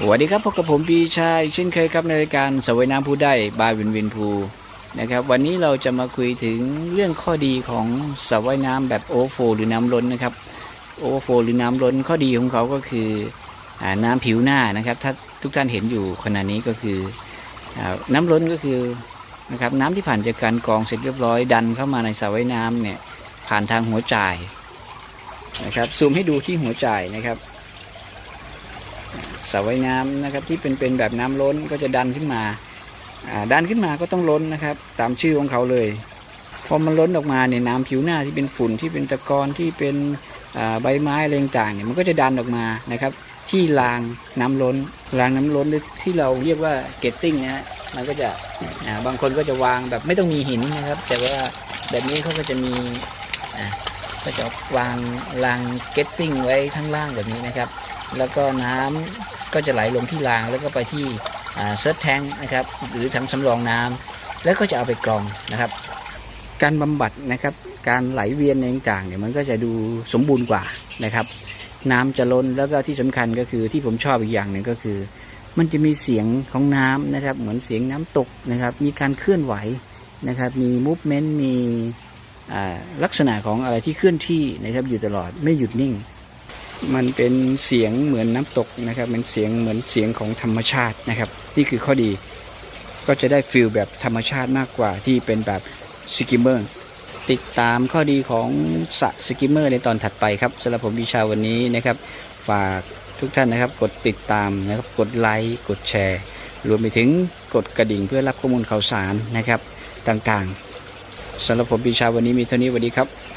สวัสดีครับพบกับผมปีชายเช่นเคยครับในรายการสวยน้ำผู้ได้บายวินวินพูนะครับวันนี้เราจะมาคุยถึงเรื่องข้อดีของสระว่ายน้ำแบบโอโฟหรือน้ำล้นนะครับโอโฟหรือน้ำล้นข้อดีของเขาก็คืออน้ำผิวหน้านะครับ ถ้าทุกท่านเห็นอยู่ขณะนี้ก็คืออน้ำล้นก็คือนะครับน้ำที่ผ่านจากการกรองเสร็จเรียบร้อยดันเข้ามาในสระว่ายน้ำเนี่ยผ่านทางหัวจ่ายนะครับซูมให้ดูที่หัวจ่ายนะครับ สระว่ายน้ำนะครับที่เป็นเป็นแบบน้ำล้นก็จะดันขึ้นมาดันขึ้นมาก็ต้องล้นนะครับ ตามชื่อของเขาเลยพอมันล้นออกมาเนี่ยน้ำผิวหน้าที่เป็นฝุ่นที่เป็นตะกอนที่เป็นใบไม้อะไรต่างๆเนี่ยมันก็จะดันออกมานะครับ ที่รางน้ำล้นรางน้ำล้นที่เราเรียกว่าเกตติ้งนะฮะมันก็จะาบางคนก็จะวางแบบไม่ต้องมีหินนะครับ แต่ว่าแบบนี้เขาก็จะมีก็จะวางรางเกตติ้งไว้ข้างล่างแบบนี้นะครับ แล้วก็น้ำก็จะไหลลงที่รางแล้วก็ไปที่เซิร์ฟแทงนะครับหรือถังสำรองน้ำแล้วก็จะเอาไปกรองนะครับ การบำบัดนะครับการไหลเวียนในต่างเนี่ยมันก็จะดูสมบูรณ์กว่านะครับ น้ำจะล้นแล้วก็ที่สำคัญก็คือที่ผมชอบอีกอย่างหนึ่งก็คือ มันจะมีเสียงของน้ำนะครับ เหมือนเสียงน้ำตกนะครับ มีการเคลื่อนไหวนะครับ มีมูฟเมนต์มีลักษณะของอะไรที่เคลื่อนที่นะครับอยู่ตลอดไม่หยุดนิ่ง มันเป็นเสียงเหมือนน้ำตกนะครับเป็นเสียงเหมือนเสียงของธรรมชาตินะครับ นี่คือข้อดีก็จะได้ฟิลแบบธรรมชาติมากกว่าที่เป็นแบบสกิมเมอร์ติดตามข้อดีของสะสกิมเมอร์ในตอนถัดไปครับสำหรับผมวิชาวันนี้นะครับ ฝากทุกท่านนะครับ กดติดตามนะครับกดไลค์กดแชร์ รวมไปถึงกดกระดิ่งเพื่อรับข้อมูลข่าวสารนะครับต่างๆสำหรับผมปีชาวันนี้มีเท่านี้สวัสดีครับ